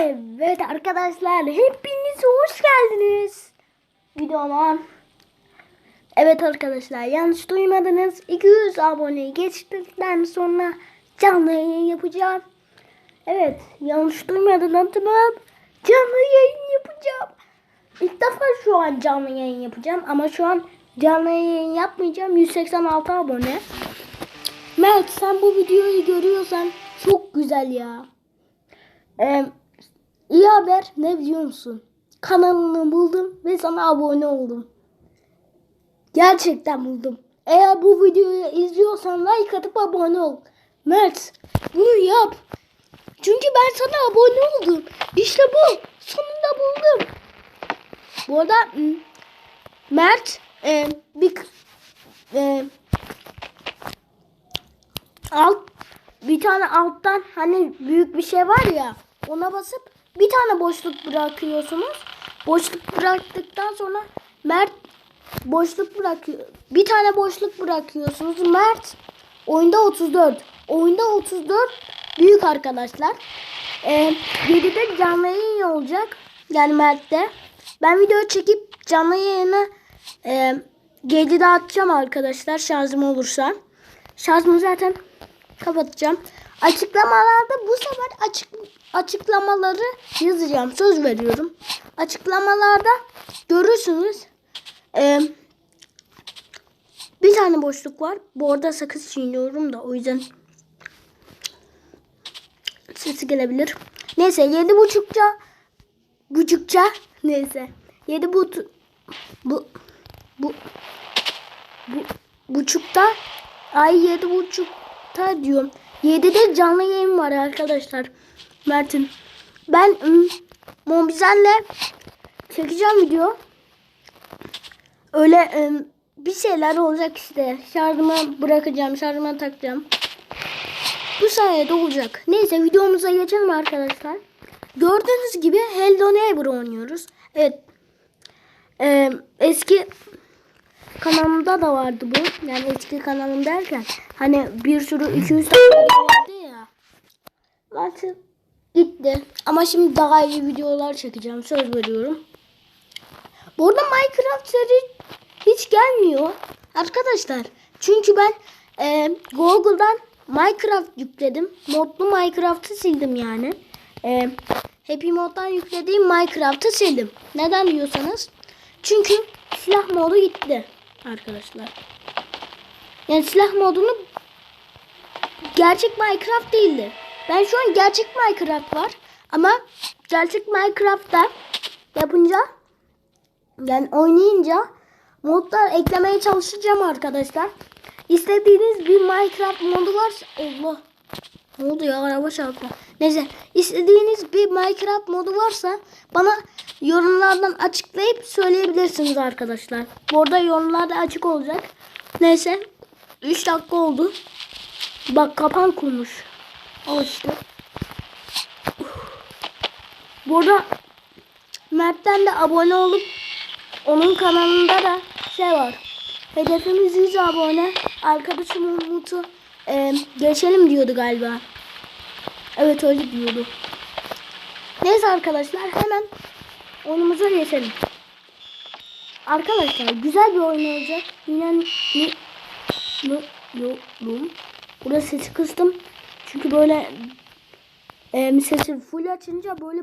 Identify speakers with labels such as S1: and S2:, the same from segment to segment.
S1: Evet arkadaşlar hepiniz hoş geldiniz. Videoma. Evet arkadaşlar yanlış duymadınız. 200 aboneyi geçtikten sonra canlı yayın yapacağım. Evet yanlış duymadınız tamam. Canlı yayın yapacağım. İlk defa şu an canlı yayın yapacağım ama şu an canlı yayın yapmayacağım. 186 abone. Mert sen bu videoyu görüyorsan çok güzel ya. Ee, iyi haber ne biliyor musun? Kanalını buldum ve sana abone oldum. Gerçekten buldum. Eğer bu videoyu izliyorsan like atıp abone ol. Mert bunu yap. Çünkü ben sana abone oldum. İşte bu. Sonunda buldum. Bu arada Mert e, bir e, alt bir tane alttan hani büyük bir şey var ya ona basıp bir tane boşluk bırakıyorsunuz. Boşluk bıraktıktan sonra Mert boşluk bırakıyor. Bir tane boşluk bırakıyorsunuz. Mert oyunda 34. Oyunda 34 büyük arkadaşlar. Ee, 7'de canlı yayın olacak. Yani Mert'te. Ben video çekip canlı yayını e, 7'de atacağım arkadaşlar şarjım olursa. Şarjımı zaten kapatacağım. Açıklamalarda bu sefer açık açıklamaları yazacağım. Söz veriyorum. Açıklamalarda görürsünüz. Ee, bir tane boşluk var. Bu arada sakız çiğniyorum da o yüzden sesi gelebilir. Neyse yedi buçukça buçukça neyse yedi bu bu bu bu buçukta ay yedi buçukta diyorum. 7'de canlı yayın var arkadaşlar. Mert'in. Ben ım, Mobizen'le çekeceğim video. Öyle ım, bir şeyler olacak işte. Şarjıma bırakacağım. Şarjıma takacağım. Bu sayede olacak. Neyse videomuza geçelim arkadaşlar. Gördüğünüz gibi Hello Neighbor oynuyoruz. Evet. Ee, eski kanalımda da vardı bu. Yani eski kanalım derken hani bir sürü 200 tane vardı ya. Artık gitti. Ama şimdi daha iyi videolar çekeceğim. Söz veriyorum. Bu arada Minecraft seri hiç gelmiyor. Arkadaşlar. Çünkü ben e, Google'dan Minecraft yükledim. Modlu Minecraft'ı sildim yani. E, Happy Mod'dan yüklediğim Minecraft'ı sildim. Neden diyorsanız. Çünkü silah modu gitti arkadaşlar. Yani silah modunu gerçek Minecraft değildi. Ben şu an gerçek Minecraft var. Ama gerçek Minecraft'ta yapınca yani oynayınca modlar eklemeye çalışacağım arkadaşlar. İstediğiniz bir Minecraft modu varsa Allah ne oldu ya araba çarptı. Neyse istediğiniz bir Minecraft modu varsa bana yorumlardan açıklayıp söyleyebilirsiniz arkadaşlar. Bu yorumlarda açık olacak. Neyse 3 dakika oldu. Bak kapan kurmuş. Al işte. Bu arada Mert'ten de abone olup onun kanalında da şey var. Hedefimiz 100 abone. Arkadaşım Umut'u e, geçelim diyordu galiba. Evet öyle diyordu. Neyse arkadaşlar hemen oyunumuza geçelim. Arkadaşlar güzel bir oyun olacak. Yine sesi kıstım. Çünkü böyle e, sesi full açınca böyle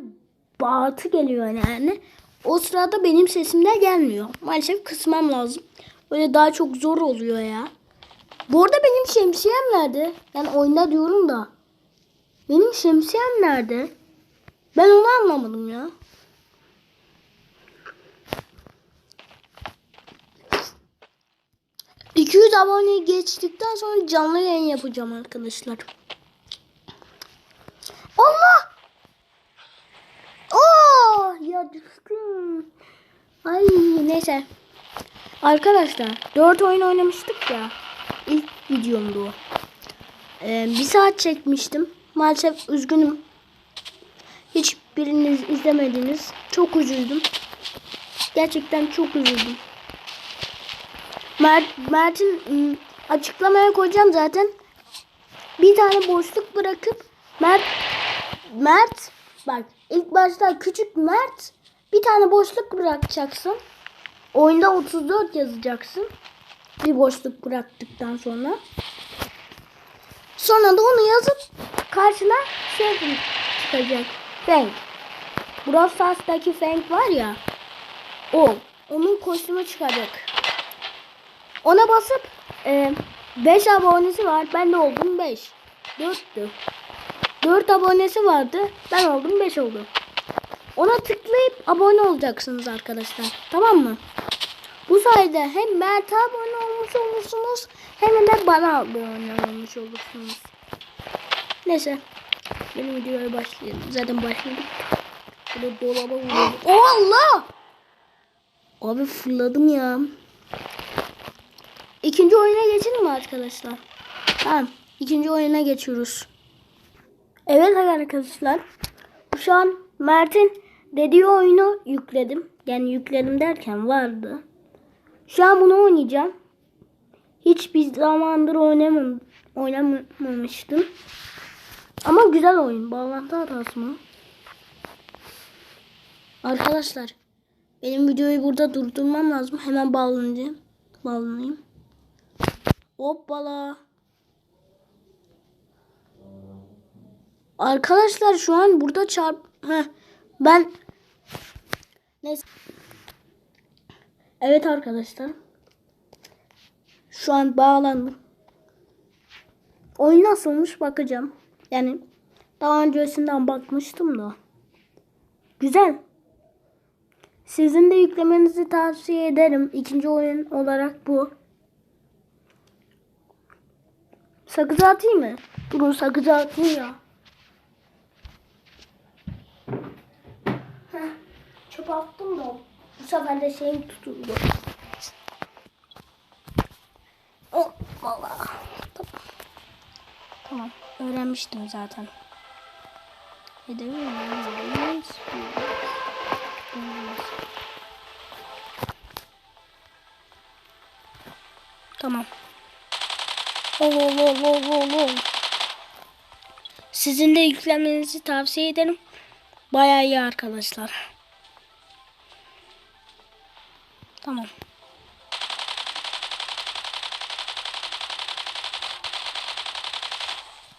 S1: bağırtı geliyor yani. O sırada benim sesim de gelmiyor. Maalesef kısmam lazım. Böyle daha çok zor oluyor ya. Bu arada benim şemsiyem nerede? Yani oyunda diyorum da. Benim şemsiyem nerede? Ben onu anlamadım ya. ...200 abone geçtikten sonra canlı yayın yapacağım arkadaşlar. Allah! Oh! Ya düştüm. Ay neyse. Arkadaşlar 4 oyun oynamıştık ya. İlk videomdu o. Ee, bir saat çekmiştim. Maalesef üzgünüm. Hiçbiriniz izlemediniz. Çok üzüldüm. Gerçekten çok üzüldüm. Mert, Mert'in ım, açıklamaya koyacağım zaten. Bir tane boşluk bırakıp Mert Mert Bak ilk başta küçük Mert bir tane boşluk bırakacaksın. Oyunda 34 yazacaksın. Bir boşluk bıraktıktan sonra. Sonra da onu yazıp karşına şey çıkacak. Fang. Brawl Stars'taki Fang var ya. O. Onun kostümü çıkacak. Ona basıp 5 abonesi var. Ben de oldum 5. 4'tü. 4 abonesi vardı. Ben oldum 5 oldu. Ona tıklayıp abone olacaksınız arkadaşlar. Tamam mı? Bu sayede hem Mert'e abone olmuş olursunuz hem de bana abone olmuş olursunuz. Neyse. Benim videoya başlayalım. Zaten başladık. Böyle dolaba vuruyorum. Oh Allah! Abi fırladım ya. İkinci oyuna geçelim mi arkadaşlar? Tamam. İkinci oyuna geçiyoruz. Evet arkadaşlar. Şu an Mert'in dediği oyunu yükledim. Yani yükledim derken vardı. Şu an bunu oynayacağım. Hiçbir zamandır oynamam, oynamamıştım. Ama güzel oyun. Bağlantı hatası mı? Arkadaşlar benim videoyu burada durdurmam lazım. Hemen bağlanacağım. Bağlanayım. Hoppala. Arkadaşlar şu an burada çarp... Heh, ben... Neyse. Evet arkadaşlar. Şu an bağlandım. Oyun nasılmış bakacağım. Yani daha öncesinden bakmıştım da. Güzel. Sizin de yüklemenizi tavsiye ederim. İkinci oyun olarak bu. Sakız atayım mı? Durun sakız atayım ya. Heh, çöp attım da bu sefer de şeyim tutuldu. Oh valla. Tamam. Tamam. Öğrenmiştim zaten. Tamam. Ol ol ol ol ol ol. Sizin de yüklemenizi tavsiye ederim. Bayağı iyi arkadaşlar. Tamam.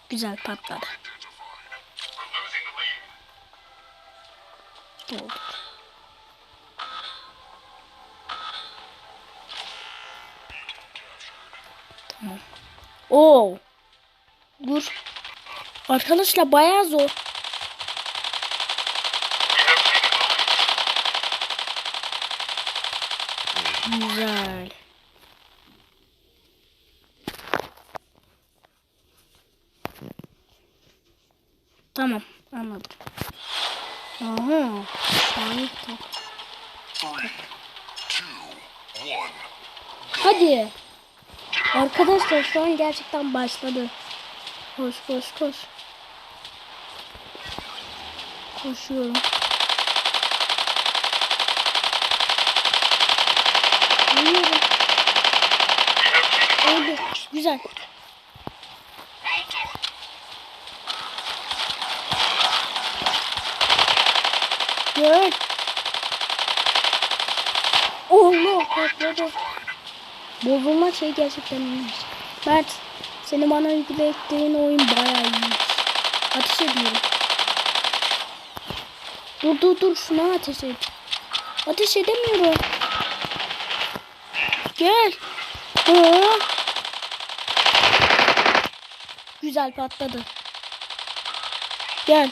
S1: Güzel patladı. Oldu. Tamam. Oo. Dur. Arkadaşlar bayağı zor. Güzel. Tamam anladım. Aha.
S2: One.
S1: Hadi. Arkadaşlar şu an gerçekten başladı. Koş koş koş. Koşuyorum. Yürüyorum. Oldu. Güzel. Gör. Allah patladı. Bozulma şey gerçekten iyiymiş. Mert senin bana yüklettiğin oyun bayağı iyiymiş. Ateş ediyorum. Dur dur dur şuna ateş et. Ateş edemiyorum. Gel. Aa. Güzel patladı. Gel.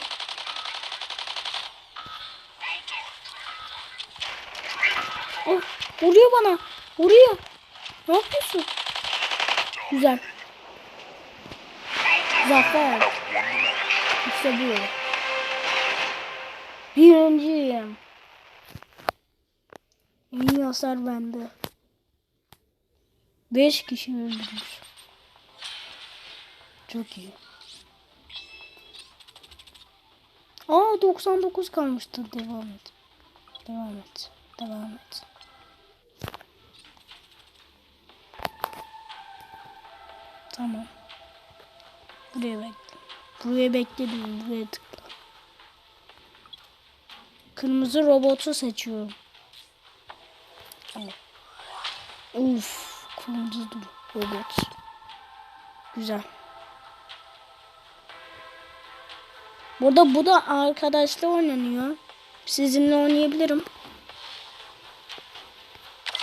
S1: Oh, vuruyor bana. Vuruyor. Ne yapıyorsun? Güzel. Zafer. İşte bu. Birinciyim. İyi hasar bende. 5 kişi öldürmüş. Çok iyi. Aa 99 kalmıştı. Devam et. Devam et. Devam et. Tamam. Buraya bekle. Buraya bekle diyorum. Buraya tıkla. Kırmızı robotu seçiyorum. Uf, kırmızı robot. Güzel. Burada bu da arkadaşla oynanıyor. Sizinle oynayabilirim.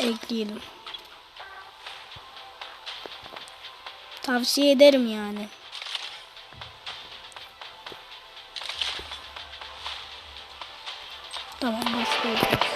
S1: Ekleyelim. Tavsiye ederim yani. Tamam başlayacağız.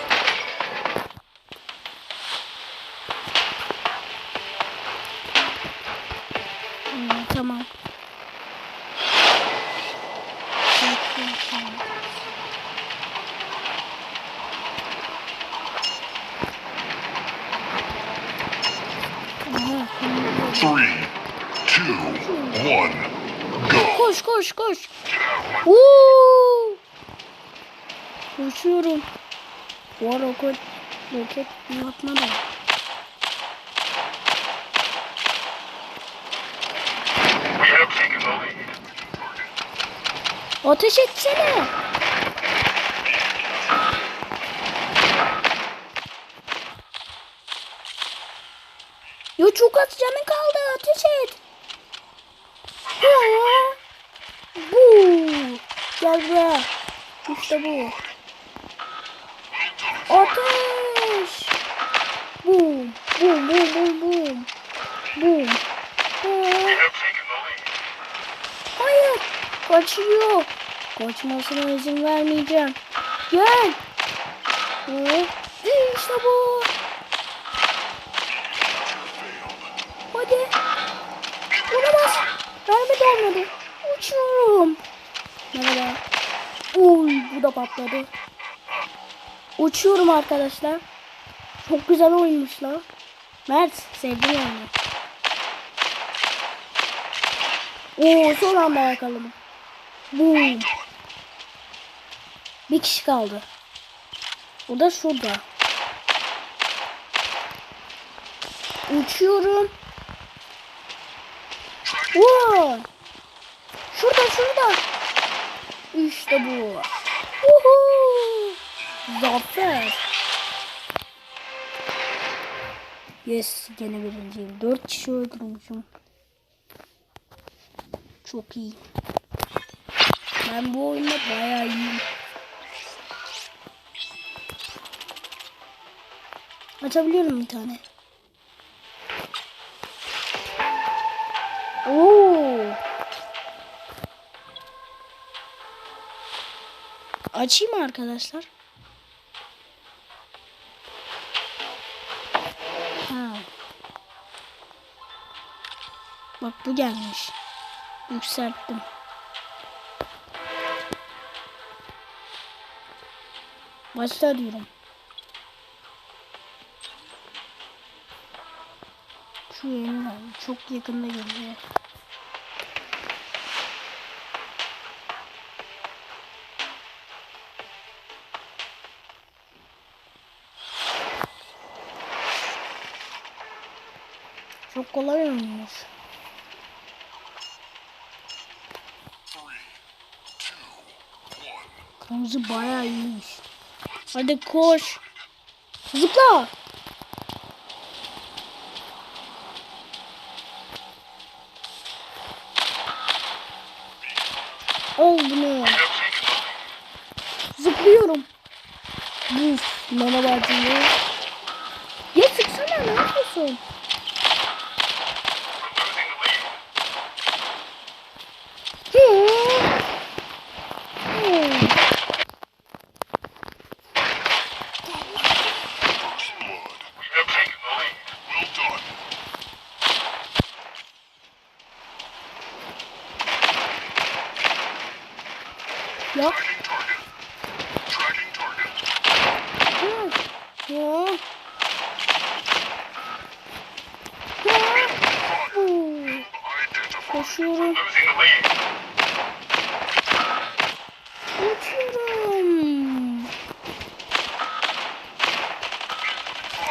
S1: Ateş etsene. Ya çok az canın kaldı. Ateş et. Ya. Bu. Gel buraya. İşte bu. Ateş. Bum. Bum bum bum bum. Bum. Hayır. Kaçıyor. Kaçmasına izin vermeyeceğim. Gel. Hı, İşte bu. Hadi. Olamaz. Verme de olmadı. Uçuyorum. Merhaba. Uy bu da patladı. Uçuyorum arkadaşlar. Çok güzel oyunmuş lan. Mert sevdim yani. Oo son anda yakaladım. Boom. Bir kişi kaldı. O da şurada. Uçuyorum. Wow. Şurada şurada. İşte bu. Uhu. Zafer. Yes gene birinciyim. Dört kişi öldürmüşüm. Çok iyi. Ben bu oyunda bayağı iyiyim. Açabiliyorum bir tane. Oo. Açayım mı arkadaşlar? Ha. Bak bu gelmiş. Yükselttim. Başla diyorum. Şu yeni çok yakında geliyor. Çok kolay oynuyor. Kırmızı bayağı iyiymiş. Hadi koş. Zıpla.
S2: Lead.
S1: Uçuyorum.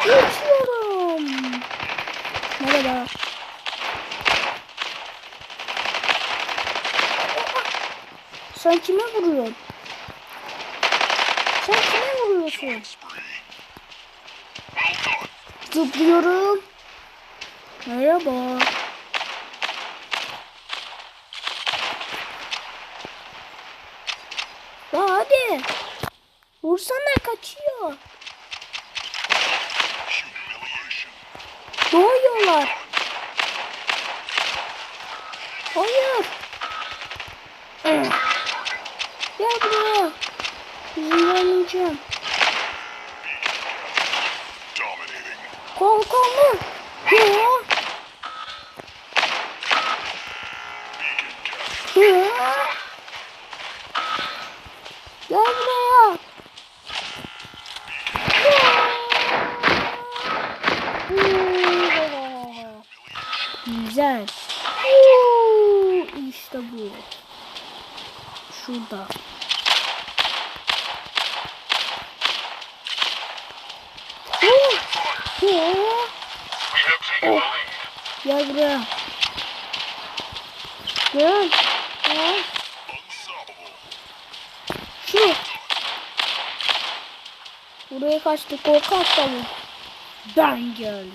S1: Uçuyorum. Merhaba. Sen kime vuruyorsun? Sen.
S2: Well done.
S1: Zıplıyorum. Merhaba. Ya hadi. Vursana kaçıyor. Doğuyorlar. Hayır. Gel buraya. Zindanlayacağım.
S2: Dominating.
S1: Kalkanlı. Ya.
S2: Beacon captured.
S1: Ya. Gel buraya. Güzel. İşte bu. Şurada.
S2: We have taken the lead.
S1: Gel buraya. Gel. Gel.
S2: Unstoppable.
S1: Şu. Kaçtı korkak bu. Ben geldim.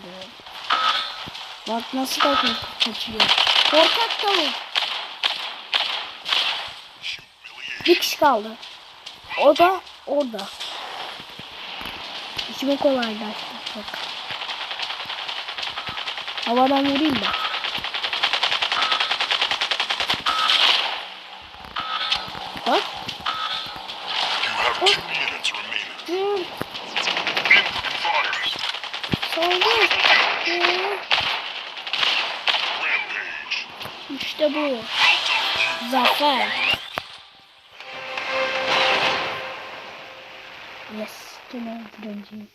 S1: Bak nasıl da kaçıyor. Korkak.
S2: Humiliation.
S1: Bir kişi kaldı. O da orada. İşimi kolaylaştı. Bak. Havadan vurayım. Bak.
S2: Done.
S1: Zafer. Yes. Gene öldüreceğim.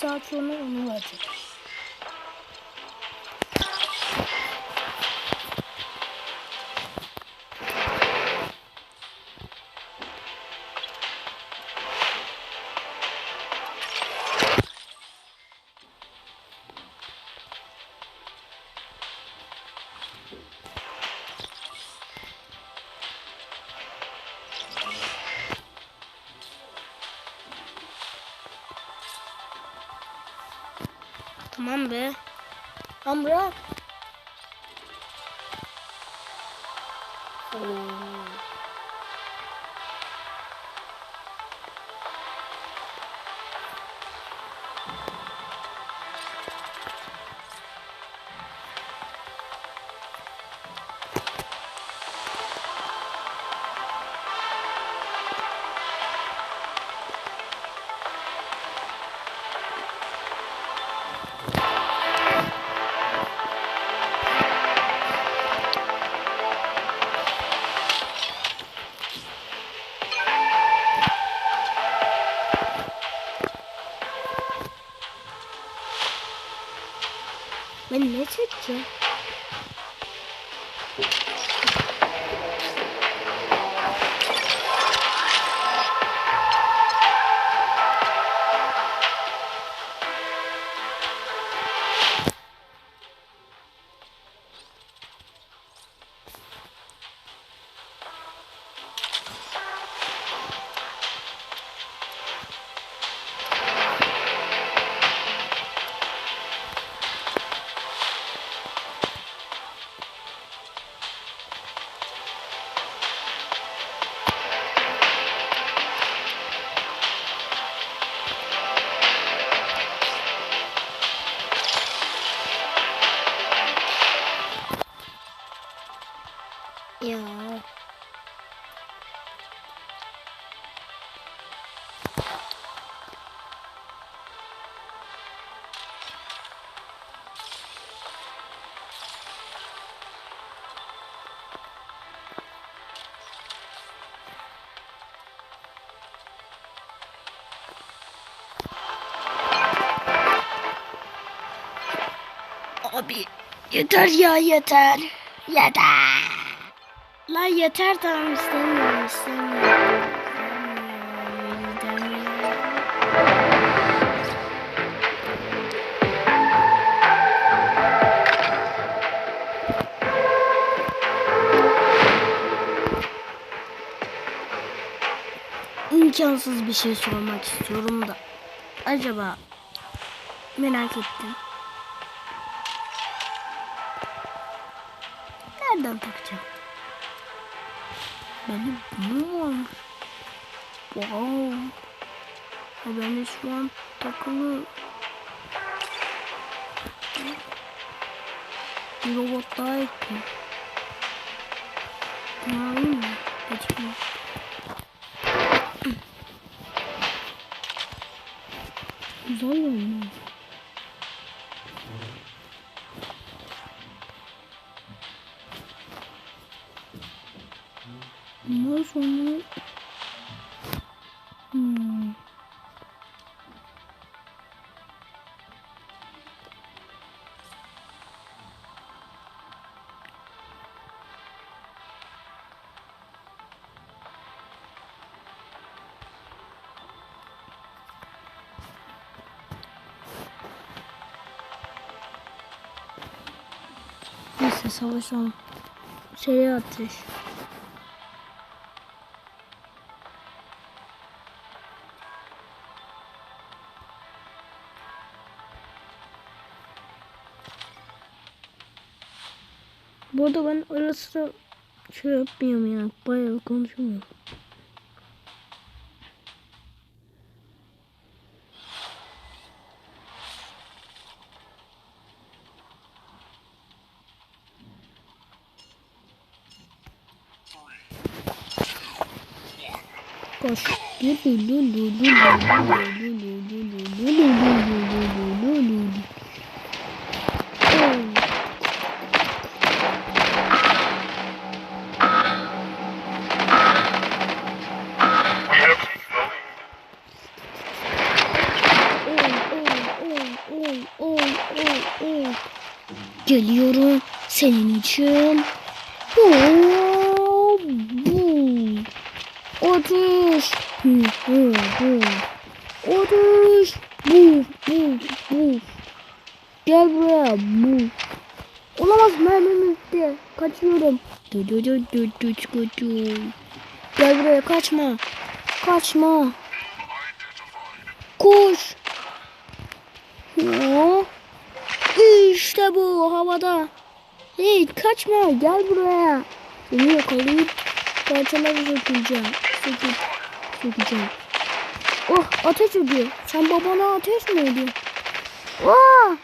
S1: Saat sonra onu verecek. Tamam be. Tamam bırak. Ben ne yeter ya yeter. Yeter. Lan yeter tamam. İstemiyorum, istemiyorum. İmkansız bir şey sormak istiyorum da. Acaba merak ettim. Nereden takacağım? Benim bunu var. Wow. Ha ben şu an takılı. Bir robot daha ekti. Neyse savaşalım. Seri ateş. Bu arada ben ara sıra şey yapmıyorum ya. Bayağı konuşmuyorum. Koş. Kaçma. Koş. Oo. İşte bu havada. Hey kaçma gel buraya. Seni yakalayıp parçalara sökeceğim. Söküp sökeceğim. Oh ateş ediyor. Sen babana ateş mi ediyorsun? Oh!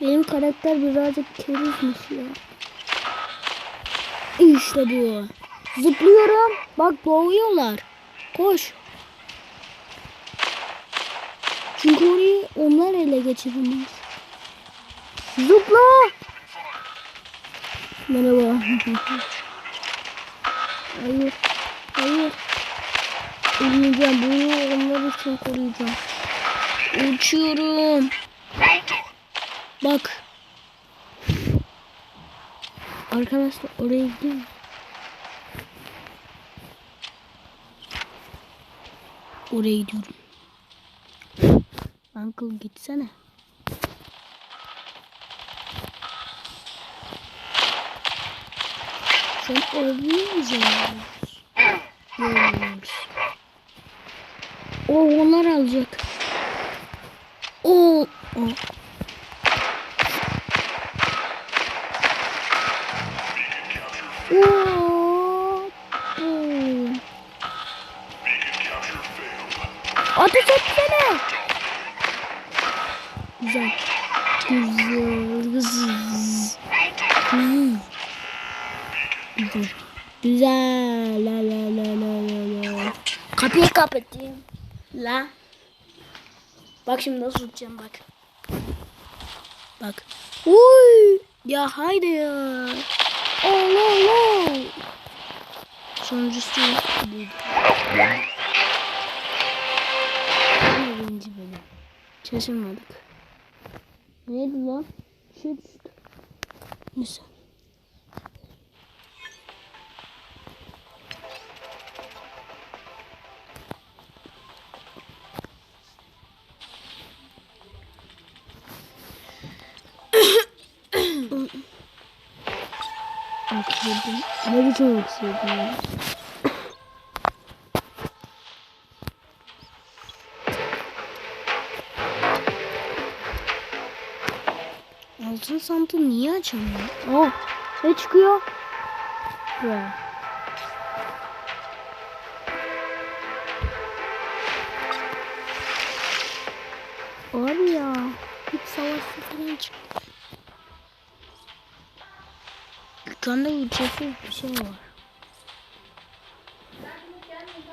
S1: Benim karakter birazcık kerizmiş ya. İşte bu. Zıplıyorum. Bak doğuyorlar. Koş. Çünkü orayı onlar ele geçiremez. Zıpla. Merhaba. hayır. Hayır. Ölmeyeceğim. Bunu onlar için koruyacağım. Uçuyorum. Bak. Arkadaşlar oraya gidiyor. Oraya gidiyorum. Uncle gitsene. Sen gidiyorsun? O onlar alacak. O, o. Güzel. La la la la la. Kapıyı kapatayım. La. Bak şimdi nasıl tutacağım bak. Bak. Uy. Ya haydi ya. Allah Allah. Sonuncusu buydu. Birinci bölüm. Şaşırmadık. Neydi lan? Bir şey düştü. Neyse. Öksürdüm. Ne biçim öksürdüm ya? Altın sandığı niye açamıyor? Oh, ne çıkıyor? Be. Abi ya, hiç savaşta falan çıktı. Dükkanda ücretsiz bir şey var.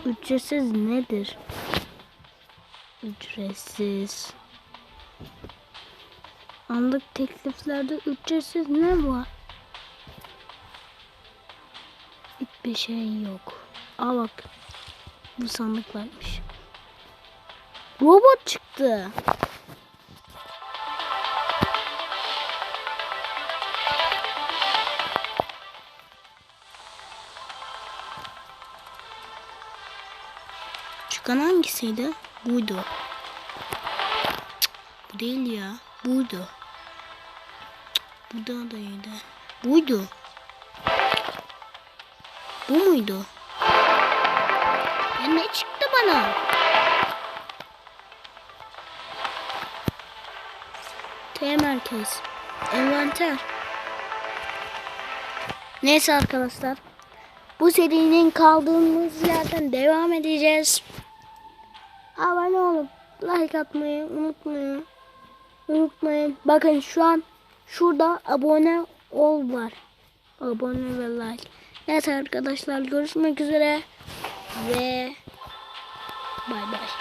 S1: Ücretsiz nedir? Ücretsiz. Anlık tekliflerde ücretsiz ne var? Hiçbir şey yok. Aa bak. Bu sandık varmış. Robot çıktı. Çıkan hangisiydi? Buydu. Cık, Bu değil ya. Buydu. Bu da değildi. Buydu. Bu muydu? Ya ne çıktı bana? T merkez. Envanter. Neyse arkadaşlar. Bu serinin kaldığımız yerden devam edeceğiz. Like atmayı unutmayın. Unutmayın. Bakın şu an şurada abone ol var. Abone ve like. Evet arkadaşlar görüşmek üzere. Ve bay bay.